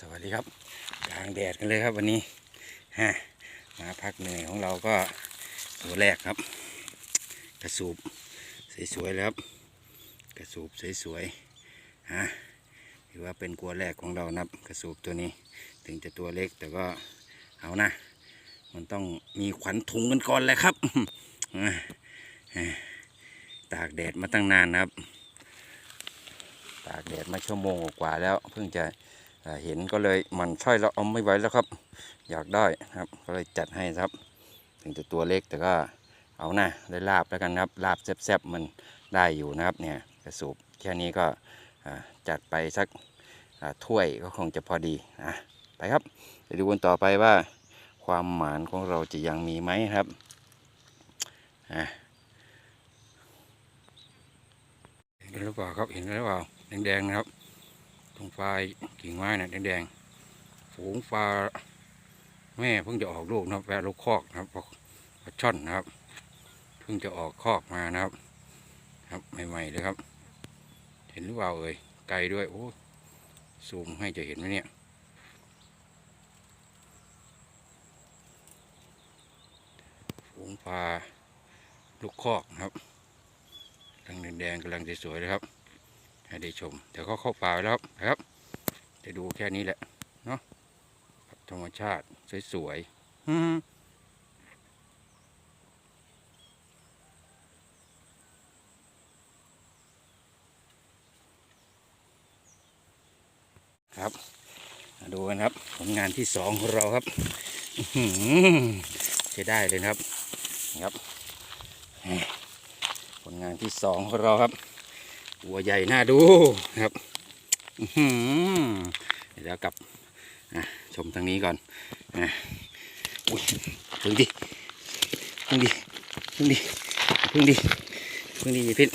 สวัสดีครับกลางแดดกันเลยครับวันนี้ฮะมาพักเหนื่อยของเราก็ตัวแรกครับ กระสูบสวยๆเลยครับ กระสูบสวยๆฮะถือว่าเป็นกัวแรกของเรานะครับ กระสูบตัวนี้ถึงจะตัวเล็กแต่ก็เอานะ มันต้องมีขวัญถุงกันก่อนแหละครับตากแดดมาตั้งนานนะครับ ตากแดดมาชั่วโมงกว่าแล้ว เพิ่งจะ เห็นก็เลยมันช่อยแล้วเอาไม่ไหวแล้วครับ อยากได้นะครับ ก็เลยจัดให้ครับ ถึงจะตัวเล็กแต่ก็เอานะได้ลาบแล้วกันครับลาบแซ่บๆมันได้อยู่นะครับเนี่ยกระสูบแค่นี้ก็จัดไปสักถ้วยก็คงจะพอดีนะไปครับไปดูกันต่อไปว่าความหมานของเราจะยังมีไหมครับอะเห็นหรือเปล่าครับเห็นหรือเปล่าแดงๆนะครับ ตรงฟ้ากิ่งไม้นะแดงๆฝูงฟ้าแม่เพิ่งจะออกลูกนะครับแวะลูกคอกนะครับปลาช่อนนะครับ เพิ่งจะออกคอกมานะครับ ครับใหม่ๆเลยครับ เห็นหรือเปล่าเอ่ยไกลด้วยโอ้ซูมให้จะเห็นไหมเนี่ยฝูงปลาลูกคอกนะครับกำลังแดงๆกำลังสวยๆเลยครับ ให้ได้ชม เดี๋ยวเขาเข้าป่าแล้วครับนะครับจะดูแค่นี้แหละเนอะธรรมชาติสวยๆครับมาดูกันครับผลงานที่สองของเราครับใช้ได้เลยครับครับ ผลงานที่สองของเราครับ หัวใหญ่น่าดูครับเดี๋ยวกลับชมทางนี้ก่อนนะอุ้ยพึ่งดิพึ่งดิพึ่งดิพึ่งดิพึ่งดิพิษ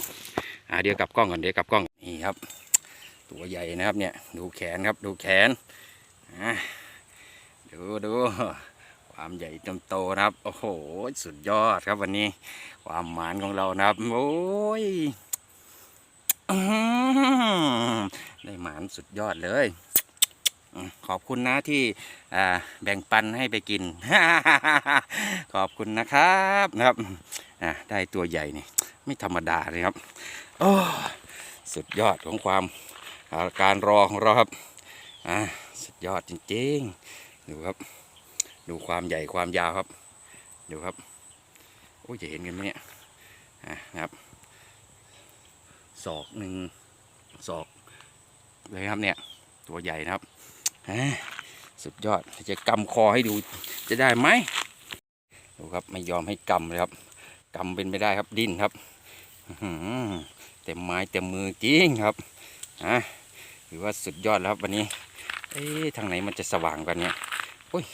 อ่าเดี๋ยวกลับกล้องก่อนเดี๋ยวกลับกล้องนี่ครับ ตัวใหญ่นะครับเนี่ยดูแขนครับดูแขนดูดูความใหญ่เต็มโตนะครับ โอ้โห สุดยอดครับวันนี้ ความหมานของเรานะครับ โอ้ย ได้หมานสุดยอดเลย ขอบคุณนะที่แบ่งปันให้ไปกิน ขอบคุณนะครับนะครับได้ตัวใหญ่นี่ไม่ธรรมดาเลยครับ โอ้สุดยอดของความอาการรอของเราครับสุดยอดจริงๆ ดูครับ ดูความใหญ่ความยาวครับ ดูครับ โอ้ยจะเห็นกันไหมเนี่ยนะครับ ศอกหนึ่งศอกเลยครับเนี่ย ตัวใหญ่นะครับสุดยอดจะกำคอให้ดูจะได้ไหมดูครับไม่ยอมให้กำเลยครับกำเป็นไม่ได้ครับดิ้นครับเต็มไม้เต็มมือจริงครับอะถือว่าสุดยอดแล้วครับวันนี้ เอ๊ะทางไหนมันจะสว่างกันเนี่ยโอ้ย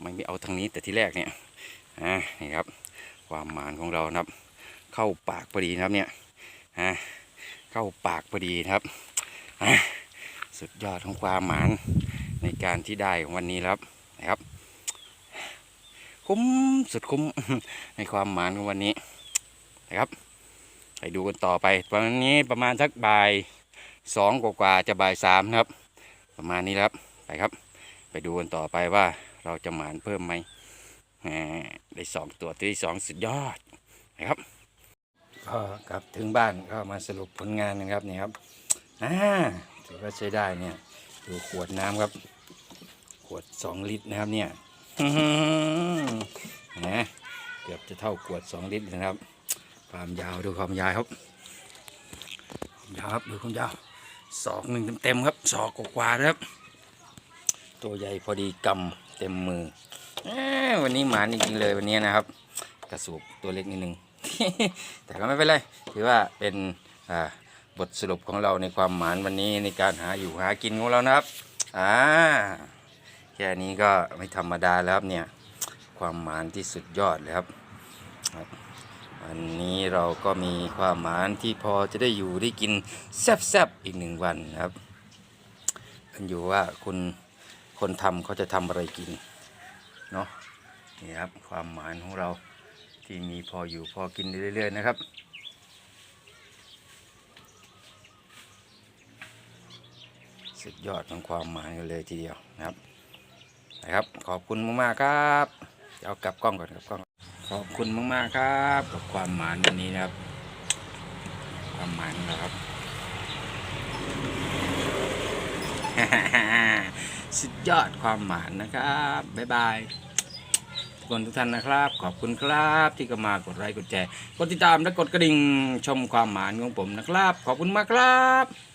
ไม่ไม่เอาทางนี้แต่ที่แรกเนี่ยอะนี่ครับ ความหมานของเรานะครับ เข้าปากพอดีนะครับเนี่ยอะ เข้าปากพอดีครับ สุดยอดของความหมานในการที่ได้ของวันนี้ครับนะครับ คุ้มสุดคุ้มในความหมานของวันนี้นะครับไปดูกันต่อไปวันนี้ประมาณสักบ่ายสองกว่าจะบ่ายสามครับ ประมาณนี้ครับไปครับ ไปดูกันต่อไปว่าเราจะหมานเพิ่มไหมได้สองตัวตัวที่สองสุดยอดนะครับ ก็กลับถึงบ้านก็มาสรุปผลงานนะครับนี่ครับอ่าถือว่าใช้ได้เนี่ยดูขวดน้ำครับ ขวดสองลิตรนะครับเนี่ยนะเกือบจะเท่าขวดสองลิตรนะครับ ความยาวดูความยาวครับความยาวครับดูความยาวศอกหนึ่งเต็มๆครับศอกกว่าครับ ตัวใหญ่พอดีกำเต็มมือวันนี้หมานจริงๆเลยวันนี้นะครับ กระสูบตัวเล็กนิดนึง แต่ก็ไม่เป็นไรถือว่าเป็นบทสรุปของเราในความหมานวันนี้ในการหาอยู่หากินของเรานะครับอ่าแค่นี้ก็ไม่ธรรมดาแล้วครับเนี่ยความหมานที่สุดยอดเลยครับครับวันนี้เราก็มีความหมานที่พอจะได้อยู่ได้กินแซ่บๆอีกหนึ่งวันนะครับมันอยู่ว่าคุณคนทำเขาจะทำอะไรกินเนาะนี่ครับความหมานของเรา ที่มีพออยู่พอกินเรื่อยๆนะครับ สุดยอดของความหมายกันเลยทีเดียวนะครับนะครับ ขอบคุณมากๆครับเดี๋ยวเอากลับกล้องก่อนกลับกล้อง ขอบคุณมากๆครับกับความหมายวันนี้นะครับ ความหมายของเราครับสุดยอดความหมายนะครับ บ๊ายบาย คนทุกท่านนะครับ ขอบคุณครับที่ก็มากดไลค์กดแชร์กดติดตามและกดกระดิ่งชมความหมายของผมนะครับ ขอบคุณมากครับ